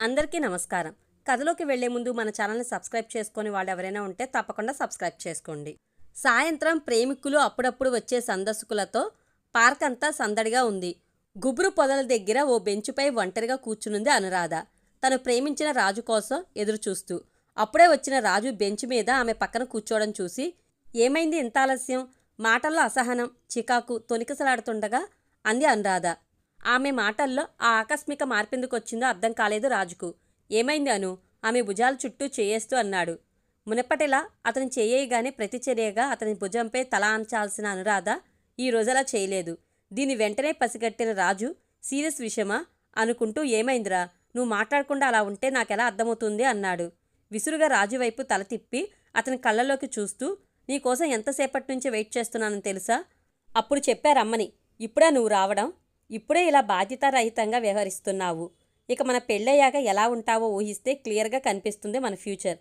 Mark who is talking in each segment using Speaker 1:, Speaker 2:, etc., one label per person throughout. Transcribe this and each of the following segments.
Speaker 1: అందరికీ నమస్కారం. కథలోకి వెళ్ళే ముందు మన ఛానల్ని సబ్స్క్రైబ్ చేసుకొని వాళ్ళు ఎవరైనా ఉంటే తప్పకుండా సబ్స్క్రైబ్ చేసుకోండి. సాయంత్రం ప్రేమికులు అప్పుడప్పుడు వచ్చే సందర్శకులతో పార్క్ అంతా సందడిగా ఉంది. గుబురు పొదల దగ్గర ఓ బెంచుపై ఒంటరిగా కూర్చునుంది అనురాధ. తను ప్రేమించిన రాజు కోసం ఎదురు చూస్తూ అప్పుడే వచ్చిన రాజు బెంచ్ మీద ఆమె పక్కన కూర్చోవడం చూసి ఏమైంది ఇంత ఆలస్యం? మాటల్లో అసహనం చికాకు తొనికిసలాడుతుండగా? అంది అనురాధ. ఆమె మాటల్లో ఆ ఆకస్మిక మార్పెందుకొచ్చిందో అర్థం కాలేదు రాజుకు. ఏమైంది అను? ఆమె భుజాల చుట్టూ చేయేస్తూ అన్నాడు. మునప్పటిలా అతను చేయగానే ప్రతిచర్యగా అతని భుజంపై తల ఆంచాల్సిన అనురాధ ఈ రోజలా చేయలేదు. దీని వెంటనే పసిగట్టిన రాజు సీరియస్ విషయమా అనుకుంటూ ఏమైందిరా? నువ్వు మాట్లాడకుండా అలా ఉంటే నాకెలా అర్థమవుతుంది? అన్నాడు. విసురుగా రాజు వైపు తల తిప్పి అతని కళ్ళలోకి చూస్తూ నీకోసం ఎంతసేపటి నుంచి వెయిట్ చేస్తున్నానని తెలుసా? అప్పుడు చెప్పారమ్మని. ఇప్పుడే నువ్వు రావడం? ఇప్పుడే ఇలా బాధ్యతారహితంగా వ్యవహరిస్తున్నావు. ఇక మన పెళ్ళయ్యాక ఎలా ఉంటావో ఊహిస్తే క్లియర్గా కనిపిస్తుంది మన ఫ్యూచర్.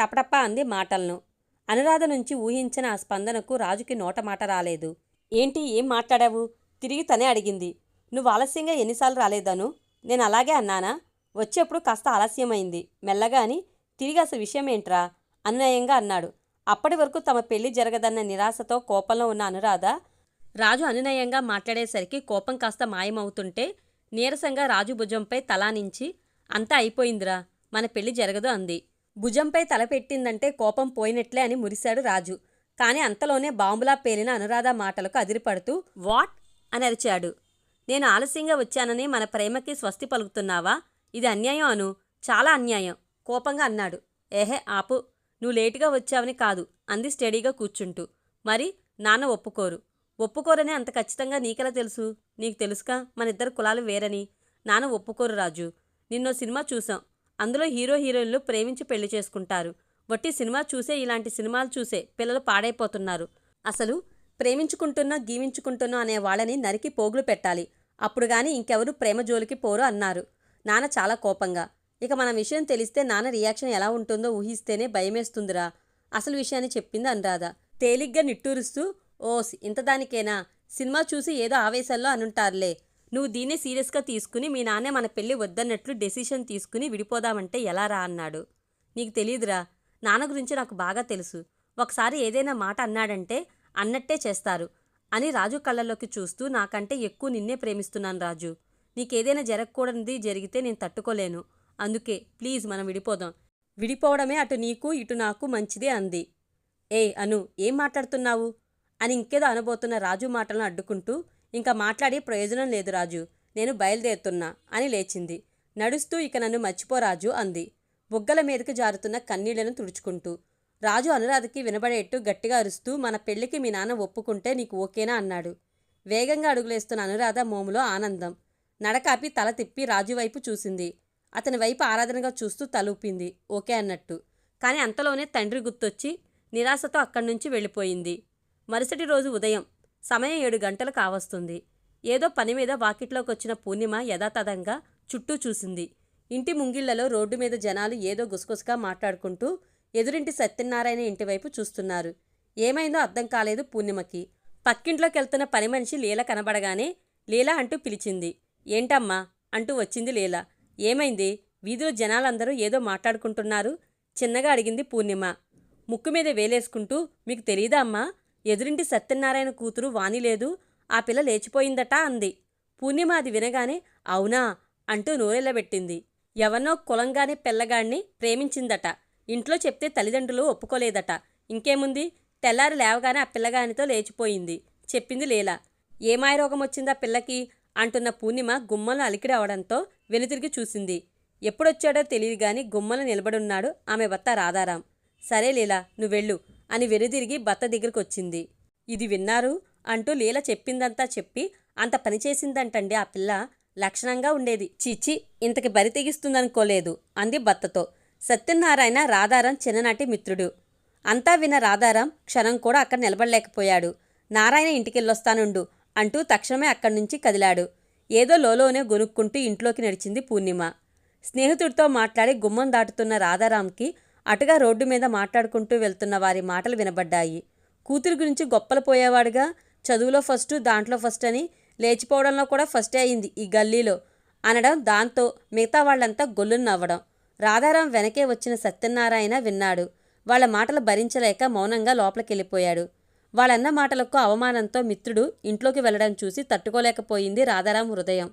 Speaker 1: టపటప్ప అంది మాటలను. అనురాధ నుంచి ఊహించిన ఆ స్పందనకు రాజుకి నోట మాట రాలేదు. ఏంటి ఏం మాట్లాడావు? తిరిగి తనే అడిగింది. నువ్వు ఆలస్యంగా ఎన్నిసార్లు రాలేదను? నేను అలాగే అన్నానా? వచ్చేప్పుడు కాస్త ఆలస్యమైంది. మెల్లగా అని తిరిగి అసలు విషయం ఏంట్రా అన్వయంగా అన్నాడు. అప్పటి వరకు తమ పెళ్ళి జరగదన్న నిరాశతో కోపంలో ఉన్న అనురాధ రాజు అనునయంగా మాట్లాడేసరికి కోపం కాస్త మాయమవుతుంటే నీరసంగా రాజు భుజంపై తలానించి అంతా అయిపోయిందిరా మన పెళ్ళి జరగదు అంది. భుజంపై తల పెట్టిందంటే కోపం పోయినట్లే అని మురిశాడు రాజు. కానీ అంతలోనే బాంబులా పేలిన అనురాధ మాటలకు అదిరిపడుతూ వాట్? అని అరిచాడు. నేను ఆలస్యంగా వచ్చానని మన ప్రేమకి స్వస్తి పలుకుతున్నావా? ఇది అన్యాయం అను చాలా అన్యాయం కోపంగా అన్నాడు. ఏహే ఆపు నువ్వు లేటుగా వచ్చావని కాదు అంది స్టడీగా కూర్చుంటూ. మరి నాన్న ఒప్పుకోరు ఒప్పుకోరని అంత ఖచ్చితంగా నీకెలా తెలుసు? నీకు తెలుసుగా? మన ఇద్దరు కులాలు వేరని. నాన్న ఒప్పుకోరు రాజు. నిన్నో సినిమా చూసాం అందులో హీరో హీరోయిన్లు ప్రేమించి పెళ్ళి చేసుకుంటారు. వట్టి సినిమా చూసే ఇలాంటి సినిమాలు చూసే పిల్లలు పాడైపోతున్నారు. అసలు ప్రేమించుకుంటున్నా గీవించుకుంటున్నా అనే వాళ్ళని నరికి పోగులు పెట్టాలి. అప్పుడు కానీ ఇంకెవరు ప్రేమ జోలికి పోరు అన్నారు. నాన్న చాలా కోపంగా. ఇక మన విషయం తెలిస్తే నాన్న రియాక్షన్ ఎలా ఉంటుందో ఊహిస్తేనే భయమేస్తుందిరా. అసలు విషయాన్ని చెప్పింది అనురాధ. తేలిగ్గా నిట్టూరుస్తూ ఓస్ ఇంతదానికేనా సినిమా చూసి ఏదో ఆవేశాల్లో అనుంటారులే. నువ్వు దీన్నే సీరియస్గా తీసుకుని మీ నాన్నే మన పెళ్ళి వద్దన్నట్లు డెసిషన్ తీసుకుని విడిపోదామంటే ఎలా రా అన్నాడు. నీకు తెలియదురా నాన్న గురించి నాకు బాగా తెలుసు. ఒకసారి ఏదైనా మాట అన్నాడంటే అన్నట్టే చేస్తారు అని రాజు కళ్ళల్లోకి చూస్తూ నాకంటే ఎక్కువ నిన్నే ప్రేమిస్తున్నాను రాజు. నీకేదైనా జరగకూడనిది జరిగితే నేను తట్టుకోలేను. అందుకే ప్లీజ్ మనం విడిపోదాం. విడిపోవడమే అటు నీకు ఇటు నాకు మంచిదే అంది. ఏ అను ఏం మాట్లాడుతున్నావు? అని ఇంకేదో అనబోతున్న రాజు మాటలను అడ్డుకుంటూ ఇంకా మాట్లాడే ప్రయోజనం లేదు రాజు నేను బయలుదేరుతున్నా అని లేచింది. నడుస్తూ ఇక నన్ను మర్చిపో రాజు అంది. బుగ్గల మీదకి జారుతున్న కన్నీళ్ళను తుడుచుకుంటూ రాజు అనురాధకి వినబడేట్టు గట్టిగా అరుస్తూ మన పెళ్ళికి మీ నాన్న ఒప్పుకుంటే నీకు ఓకేనా అన్నాడు. వేగంగా అడుగులేస్తున్న అనురాధ మోములో ఆనందం. నడకాపి తల తిప్పి రాజు వైపు చూసింది. అతని వైపు ఆరాధనగా చూస్తూ తలూపింది. ఓకే అన్నట్టు. కానీ అంతలోనే తండ్రి గుర్తొచ్చి నిరాశతో అక్కడి నుంచి వెళ్ళిపోయింది. మరుసటి రోజు ఉదయం సమయం ఏడు గంటలు కావస్తుంది ఏదో పని మీద వాకిట్లోకి వచ్చిన పూర్ణిమ యథాతథంగా చుట్టూ చూసింది. ఇంటి ముంగిళ్ళలో రోడ్డు మీద జనాలు ఏదో గుసగుసగా మాట్లాడుకుంటూ ఎదురింటి సత్యనారాయణ ఇంటి వైపు చూస్తున్నారు. ఏమైందో అర్థం కాలేదు పూర్ణిమకి. పక్కింట్లోకి వెళ్తున్న పని మనిషి లీల కనబడగానే లీల అంటూ పిలిచింది. ఏంటమ్మా? అంటూ వచ్చింది లీల. ఏమైంది? వీధిలో జనాలందరూ ఏదో మాట్లాడుకుంటున్నారు? చిన్నగా అడిగింది పూర్ణిమ. ముక్కు మీద వేలేసుకుంటూ మీకు తెలీదా అమ్మా? ఎదురింటి సత్యనారాయణ కూతురు వానిలేదు ఆ పిల్ల లేచిపోయిందట అంది. పూర్ణిమ అది వినగానే అవునా అంటూ నోరెళ్ళబెట్టింది. ఎవరినో కులంగానే పిల్లగాడిని ప్రేమించిందట. ఇంట్లో చెప్తే తల్లిదండ్రులు ఒప్పుకోలేదట. ఇంకేముంది? తెల్లారి లేవగానే ఆ పిల్లగానితో లేచిపోయింది. చెప్పింది లీల. ఏ మాయరోగం వచ్చిందా పిల్లకి? అంటున్న పూర్ణిమ గుమ్మలు అలికిడి అవడంతో వెనుతిరిగి చూసింది. ఎప్పుడొచ్చాడో తెలియదు గాని గుమ్మలు నిలబడున్నాడు ఆమె భర్త రాధారాం. సరే లీలా నువ్వెళ్ళు. అని వెనుదిరిగి భర్త దగ్గరికి వచ్చింది ఇది విన్నారు అంటూ లీల చెప్పిందంతా చెప్పి అంత పని చేసిందంటండి ఆ పిల్ల. లక్షణంగా ఉండేది. చీచి ఇంతకి బరి తెగిస్తుందనుకోలేదు అంది భర్తతో. సత్యనారాయణ రాధారాం చిన్ననాటి మిత్రుడు. అంతా విన్న రాధారాం క్షణం కూడా అక్కడ నిలబడలేకపోయాడు. నారాయణ ఇంటికెళ్ళొస్తానుండు అంటూ తక్షణమే అక్కడి నుంచి కదిలాడు. ఏదో లోలోనే గొనుక్కుంటూ ఇంట్లోకి నడిచింది పూర్ణిమ. స్నేహితుడితో మాట్లాడి గుమ్మం దాటుతున్న రాధారాంకి అటుగా రోడ్డు మీద మాట్లాడుకుంటూ వెళ్తున్న వారి మాటలు వినబడ్డాయి. కూతురు గురించి గొప్పలు పోయేవాడుగా చదువులో ఫస్ట్ దాంట్లో ఫస్ట్ అని లేచిపోవడంలో కూడా ఫస్టే అయింది ఈ గల్లీలో అనడం దాంతో మిగతా వాళ్ళంతా గొల్లును నవ్వడం. రాధారాం వెనకే వచ్చిన సత్యనారాయణ విన్నాడు. వాళ్ళ మాటలు భరించలేక మౌనంగా లోపలికెళ్ళిపోయాడు. వాళ్ళన్న మాటలకు అవమానంతో మిత్రుడు ఇంట్లోకి వెళ్ళడం చూసి తట్టుకోలేకపోయింది రాధారాం హృదయం.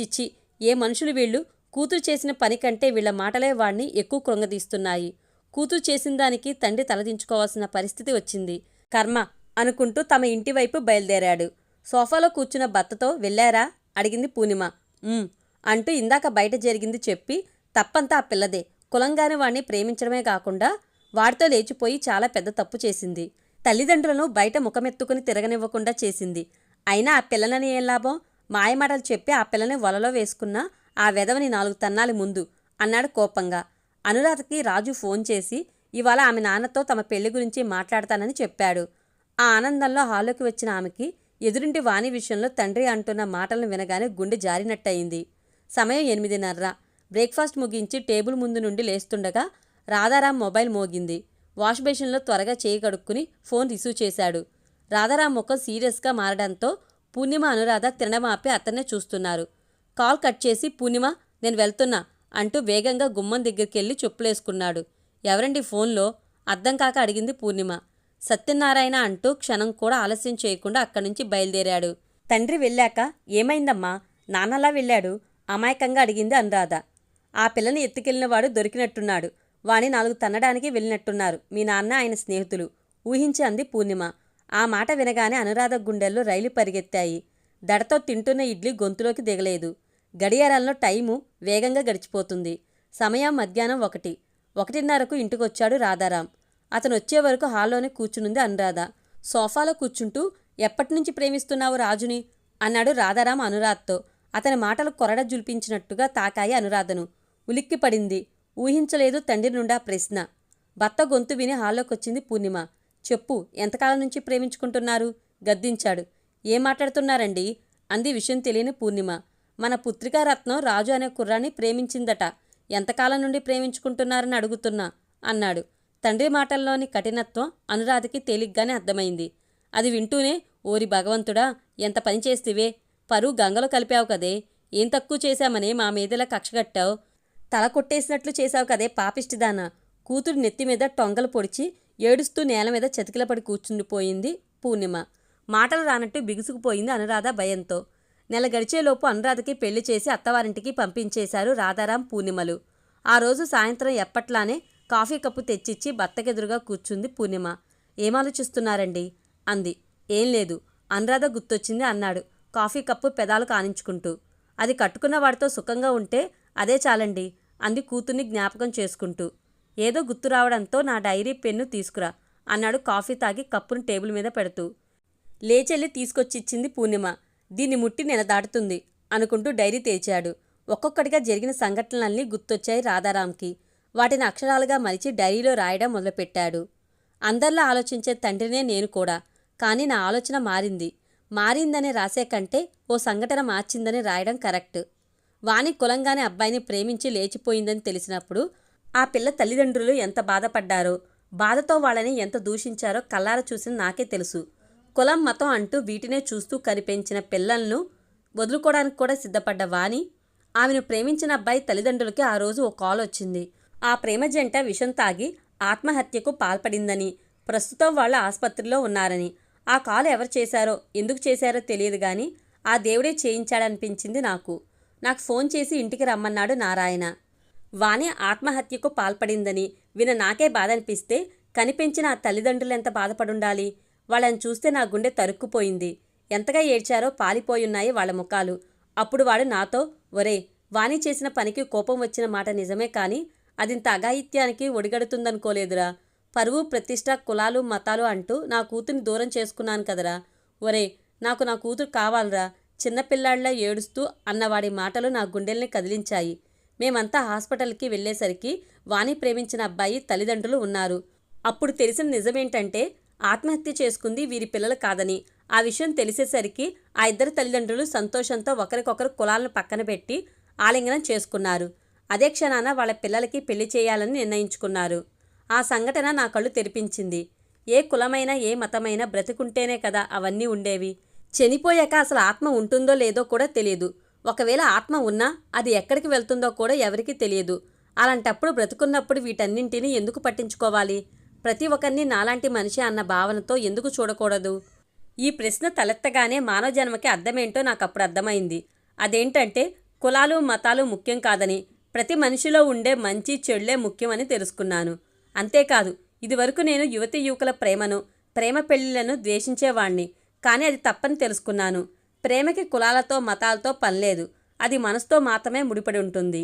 Speaker 1: చిచ్చి ఏ మనుషులు వీళ్ళు? కూతురు చేసిన పని కంటే వీళ్ళ మాటలే వాణ్ణి ఎక్కువ కృంగదీస్తున్నాయి. కూతురు చేసిన దానికి తండ్రి తలదించుకోవాల్సిన పరిస్థితి వచ్చింది. కర్మ అనుకుంటూ తమ ఇంటి వైపు బయలుదేరాడు. సోఫాలో కూర్చున్న భర్తతో వెళ్ళారా? అడిగింది పూర్ణిమ. అంటూ ఇందాక బయట జరిగింది చెప్పి తప్పంతా ఆ పిల్లదే. కులంగాని వాణ్ణి ప్రేమించడమే కాకుండా వాడితో లేచిపోయి చాలా పెద్ద తప్పు చేసింది. తల్లిదండ్రులను బయట ముఖమెత్తుకుని తిరగనివ్వకుండా చేసింది. అయినా ఆ పిల్లనని ఏం లాభం? మాయమాటలు చెప్పి ఆ పిల్లని వలలో వేసుకున్నా ఆ వెధవని నాలుగు తన్నాలి ముందు అన్నాడు కోపంగా. అనురాధకి రాజు ఫోన్ చేసి ఇవాళ ఆమె నాన్నతో తమ పెళ్ళి గురించి మాట్లాడతానని చెప్పాడు. ఆ ఆనందంలో హాల్లోకి వచ్చిన ఆమెకి ఎదురింటి వాణి విషయంలో తండ్రి అంటున్న మాటలను వినగానే గుండె జారినట్టయింది. సమయం ఎనిమిదిన్నర. బ్రేక్ఫాస్ట్ ముగించి టేబుల్ ముందు నుండి లేస్తుండగా రాధారాం మొబైల్ మోగింది. వాష్ బేషన్లో త్వరగా చేయి కడుక్కుని ఫోన్ రిసీవ్ చేశాడు. రాధారాం ముఖం సీరియస్గా మారడంతో పూర్ణిమ అనురాధ తినడం ఆపి అతన్నే చూస్తున్నారు. కాల్ కట్ చేసి పూర్ణిమ నేను వెళ్తున్నా అంటూ వేగంగా గుమ్మం దగ్గరికెళ్ళి చెప్పులేసుకున్నాడు. ఎవరండి ఫోన్లో? అర్థం కాక అడిగింది పూర్ణిమ సత్యనారాయణ అంటూ క్షణం కూడా ఆలస్యం చేయకుండా అక్కడి నుంచి బయలుదేరాడు. తండ్రి వెళ్ళాక ఏమైందమ్మా? నాన్నలా వెళ్ళాడు? అమాయకంగా అడిగింది అనురాధ. ఆ పిల్లని ఎత్తుకెళ్ళినవాడు దొరికినట్టున్నాడు. వాణి నాలుగు తన్నడానికి వెళ్ళినట్టున్నారు. మీ నాన్న ఆయన స్నేహితులు. ఊహించి అంది పూర్ణిమ ఆ మాట వినగానే అనురాధ గుండెల్లో రైలు పరిగెత్తాయి. దడతో తింటున్న ఇడ్లీ గొంతులోకి దిగలేదు. గడియారాల్లో టైము వేగంగా గడిచిపోతుంది. సమయం మధ్యాహ్నం ఒకటి. ఒకటిన్నరకు ఇంటికొచ్చాడు రాధారాం. అతను వచ్చే వరకు హాల్లోనే కూర్చునుంది అనురాధ. సోఫాలో కూర్చుంటూ ఎప్పటినుంచి ప్రేమిస్తున్నావు రాజుని? అన్నాడు రాధారాం అనురాధతో. అతని మాటలు కొరడ జుల్పించినట్టుగా తాకాయి అనురాధను. ఉలిక్కిపడింది. ఊహించలేదు తండ్రి నుండా ప్రశ్న. భర్త గొంతు విని హాల్లోకొచ్చింది పూర్ణిమ. చెప్పు ఎంతకాలం నుంచి ప్రేమించుకుంటున్నారు? గద్దించాడు. ఏం మాట్లాడుతున్నారండి? అంది విషయం తెలియని పూర్ణిమ. మన పుత్రికారత్నం రాజు అనే కుర్రాన్ని ప్రేమించిందట. ఎంతకాలం నుండి ప్రేమించుకుంటున్నారని అడుగుతున్నా అన్నాడు. తండ్రి మాటల్లోని కఠినత్వం అనురాధకి తేలిగ్గానే అర్థమైంది. అది వింటూనే ఓరి భగవంతుడా ఎంత పని చేస్తివే? పరువు గంగలో కలిపావు కదే. ఏం తక్కువ చేశామని మా మీదలా కక్షగట్టావు తల కొట్టేసినట్లు చేశావు కదే పాపిష్టిదానా. కూతురు నెత్తి మీద టొంగలు పొడిచి ఏడుస్తూ నేల మీద చతికిలపడి కూర్చుండిపోయింది పూర్ణిమ. మాటలు రానట్టు బిగుసుకుపోయింది అనురాధ భయంతో. నెల గడిచేలోపు అనురాధకి పెళ్ళి చేసి అత్తవారింటికి పంపించేశారు రాధారాం పూర్ణిమలు. ఆ రోజు సాయంత్రం ఎప్పట్లానే కాఫీ కప్పు తెచ్చిచ్చి భర్తకెదురుగా కూర్చుంది పూర్ణిమ. ఏమాలోచిస్తున్నారండి? అంది. ఏం లేదు. అనురాధ గుర్తొచ్చింది అన్నాడు కాఫీ కప్పు పెదాలు కానించుకుంటూ. అది కట్టుకున్న వాడితో సుఖంగా ఉంటే అదే చాలండి అంది కూతుర్ని జ్ఞాపకం చేసుకుంటూ. ఏదో గుర్తు రావడంతో నా డైరీ పెన్ను తీసుకురా అన్నాడు కాఫీ తాగి కప్పును టేబుల్ మీద పెడుతూ. లేచెల్లి తీసుకొచ్చిచ్చింది పూర్ణిమ. దీన్ని ముట్టి నెల దాటుతుంది అనుకుంటూ డైరీ తెరిచాడు. ఒక్కొక్కటిగా జరిగిన సంఘటనలన్నీ గుర్తొచ్చాయి రాధారాంకి వాటిని అక్షరాలుగా మలిచి డైరీలో రాయడం మొదలుపెట్టాడు. అందరిలా ఆలోచించే తండ్రినే నేను కూడా. కానీ నా ఆలోచన మారింది. మారిందని రాసే కంటే ఓ సంఘటన మార్చిందని రాయడం కరెక్ట్. వాణి కులంగానే అబ్బాయిని ప్రేమించి లేచిపోయిందని తెలిసినప్పుడు ఆ పిల్ల తల్లిదండ్రులు ఎంత బాధపడ్డారో బాధతో వాళ్ళని ఎంత దూషించారో కల్లార చూసిన నాకే తెలుసు. కులం మతం అంటూ వీటినే చూస్తూ కనిపించిన పిల్లలను వదులుకోవడానికి కూడా సిద్ధపడ్డ వాణి ఆమెను ప్రేమించిన అబ్బాయి తల్లిదండ్రులకి ఆ రోజు ఓ కాల్ వచ్చింది. ఆ ప్రేమ జంట విషం తాగి ఆత్మహత్యకు పాల్పడిందని ప్రస్తుతం వాళ్ళ ఆసుపత్రిలో ఉన్నారని. ఆ కాల్ ఎవరు చేశారో ఎందుకు చేశారో తెలియదు కానీ ఆ దేవుడే చేయించాడనిపించింది నాకు. నాకు ఫోన్ చేసి ఇంటికి రమ్మన్నాడు నారాయణ. వాణి ఆత్మహత్యకు పాల్పడిందని విన నాకే బాధ అనిపిస్తే కనిపించిన ఆ తల్లిదండ్రులు ఎంత బాధపడుండాలి? వాళ్ళని చూస్తే నా గుండె తరుక్కుపోయింది. ఎంతగా ఏడ్చారో పాలిపోయున్నాయి వాళ్ళ ముఖాలు. అప్పుడు వాడు నాతో ఒరే వాణి చేసిన పనికి కోపం వచ్చిన మాట నిజమే కానీ అదింత అఘాయిత్యానికి ఒడిగడుతుందనుకోలేదురా. పరువు ప్రతిష్ట కులాలు మతాలు అంటూ నా కూతుర్ని దూరం చేసుకున్నాను కదరా. ఒరే నాకు నా కూతురు కావాలరా. చిన్నపిల్లాళ్ళ ఏడుస్తూ అన్నవాడి మాటలు నా గుండెల్ని కదిలించాయి. మేమంతా హాస్పిటల్కి వెళ్ళేసరికి వాణి ప్రేమించిన అబ్బాయి తల్లిదండ్రులు ఉన్నారు. అప్పుడు తెలిసిన నిజమేంటంటే ఆత్మహత్య చేసుకుంది వీరి పిల్లలు కాదని. ఆ విషయం తెలిసేసరికి ఆ ఇద్దరు తల్లిదండ్రులు సంతోషంతో ఒకరికొకరు కులాలను పక్కన పెట్టి ఆలింగనం చేసుకున్నారు. అదే క్షణాన వాళ్ళ పిల్లలకి పెళ్ళి చేయాలని నిర్ణయించుకున్నారు. ఆ సంఘటన నా కళ్ళు తెరిపించింది. ఏ కులమైనా ఏ మతమైనా బ్రతుకుంటేనే కదా అవన్నీ ఉండేవి. చనిపోయాక అసలు ఆత్మ ఉంటుందో లేదో కూడా తెలియదు ఒకవేళ ఆత్మ ఉన్నా అది ఎక్కడికి వెళ్తుందో కూడా ఎవరికీ తెలియదు. అలాంటప్పుడు బ్రతుకున్నప్పుడు వీటన్నింటినీ ఎందుకు పట్టించుకోవాలి? ప్రతి ఒక్కరిని నాలాంటి మనిషి అన్న భావనతో ఎందుకు చూడకూడదు? ఈ ప్రశ్న తలెత్తగానే మానవ జన్మకి అర్థమేంటో నాకు అప్పుడు అర్థమైంది. అదేంటంటే కులాలు మతాలు ముఖ్యం కాదని ప్రతి మనిషిలో ఉండే మంచి చెడులే ముఖ్యమని తెలుసుకున్నాను. అంతేకాదు ఇదివరకు నేను యువతి యువకుల ప్రేమను ప్రేమ పెళ్ళిళ్ళను ద్వేషించేవాణ్ణి కానీ అది తప్పని తెలుసుకున్నాను. ప్రేమకి కులాలతో మతాలతో పనిలేదు అది మనసుతో మాత్రమే ముడిపడి ఉంటుంది.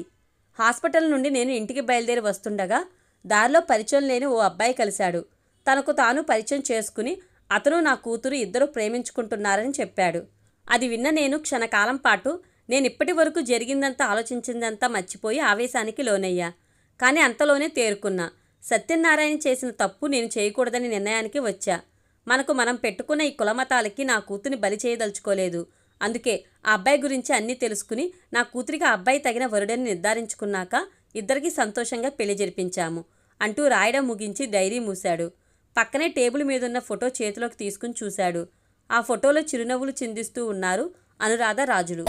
Speaker 1: హాస్పిటల్ నుండి నేను ఇంటికి బయలుదేరి వస్తుండగా దారిలో పరిచయం లేని ఓ అబ్బాయి కలిశాడు. తనకు తాను పరిచయం చేసుకుని అతను నా కూతురు ఇద్దరు ప్రేమించుకుంటున్నారని చెప్పాడు. అది విన్న నేను క్షణకాలం పాటు నేను ఇప్పటి వరకు జరిగిందంతా ఆలోచించిందంతా మర్చిపోయి ఆవేశానికి లోనయ్యా. కానీ అంతలోనే తేరుకున్నా. సత్యనారాయణ చేసిన తప్పు నేను చేయకూడదని నిర్ణయానికి వచ్చా. మనకు మనం పెట్టుకున్న ఈ కులమతాలకి నా కూతురిని బలి చేయదలుచుకోలేదు. అందుకే ఆ అబ్బాయి గురించి అన్నీ తెలుసుకుని నా కూతురికి ఆ అబ్బాయి తగిన వరుడని నిర్ధారించుకున్నాక ఇద్దరికి సంతోషంగా పెళ్ళి జరిపించాము అంటూ రాయడం ముగించి డైరీ మూశాడు. పక్కనే టేబుల్ మీదున్న ఫోటో చేతిలోకి తీసుకుని చూశాడు. ఆ ఫోటోలో చిరునవ్వులు చిందిస్తూ ఉన్నారు అనురాధ రాజులు.